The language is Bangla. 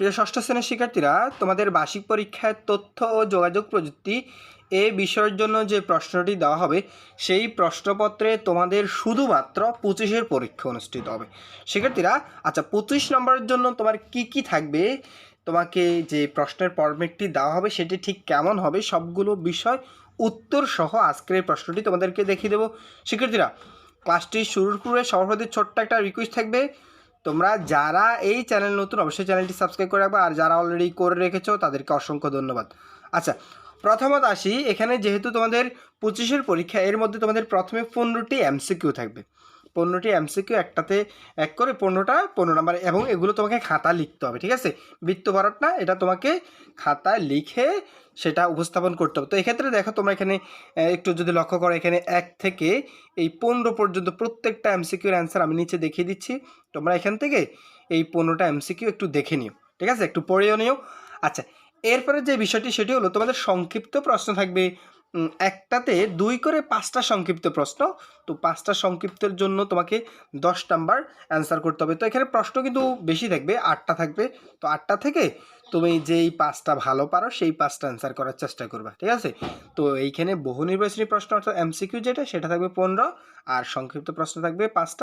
প্রিয় ষষ্ঠ শ্রেণির শিক্ষার্থীরা, তোমাদের বার্ষিক পরীক্ষায় তথ্য ও যোগাযোগ প্রযুক্তি এ বিষয়ের জন্য যে প্রশ্নটি দেওয়া হবে, সেই প্রশ্নপত্রে তোমাদের শুধুমাত্র পঁচিশের পরীক্ষা অনুষ্ঠিত হবে। শিক্ষার্থীরা আচ্ছা পঁচিশ নম্বরের জন্য তোমার কি কি থাকবে? তোমাকে যে প্রশ্নের ফরম্যাটটি দেওয়া হবে, সেটি ঠিক কেমন হবে? সবগুলো বিষয় উত্তর সহ আজকের এই প্রশ্নটি তোমাদেরকে দেখিয়ে দেবো। শিক্ষার্থীরা, ক্লাসটি শুরুর পূর্বে প্রতি ছোট্ট একটা রিকোয়েস্ট থাকবে। তোমরা যারা এই চ্যানেল নতুন, অবশ্যই চ্যানেলটি সাবস্ক্রাইব করে রাখবে। আর যারা অলরেডি করে রেখেছো, তাদেরকে অসংখ্য ধন্যবাদ। আচ্ছা প্রথমত আসি। এখানে যেহেতু তোমাদের পঁচিশের পরীক্ষা, এর মধ্যে তোমাদের প্রথমে পনেরোটি এমসিকিউ থাকবে। পনেরোটি এমসিকিউ একটাতে এক করে পনেরোটা পনেরো নাম্বার, এবং এগুলো তোমাকে খাতা লিখতে হবে, ঠিক আছে? বৃত্ত ভরাট না, এটা তোমাকে খাতায় লিখে সেটা উপস্থাপন করতে হবে। তো এক্ষেত্রে দেখো তোমরা এখানে একটু যদি লক্ষ্য করো, এখানে এক থেকে এই পনেরো পর্যন্ত প্রত্যেকটা এমসিকিউর অ্যান্সার আমি নিচে দেখিয়ে দিচ্ছি। তোমরা এখান থেকে এই পনেরোটা এমসিকিউ একটু দেখে নিও, ঠিক আছে? একটু পড়েও নিও। আচ্ছা এরপরে যে বিষয়টি, সেটি হলো তোমাদের সংক্ষিপ্ত প্রশ্ন থাকবে। একটাতে দুই করে পাঁচটা সংক্ষিপ্ত প্রশ্ন। তো পাঁচটা সংক্ষিপ্তের জন্য তোমাকে দশ নাম্বার অ্যান্সার করতে হবে। তো এখানে প্রশ্ন কিন্তু বেশি থাকবে, আটটা থাকবে। তো আটটা থেকে তুমি যেই পাঁচটা ভালো পারো, সেই পাঁচটা অ্যান্সার করার চেষ্টা করবে, ঠিক আছে? তো এইখানে বহু নির্বাচনী প্রশ্ন, অর্থাৎ এমসিকিউ যেটা, সেটা থাকবে পনেরো। আর সংক্ষিপ্ত প্রশ্ন থাকবে পাঁচটা।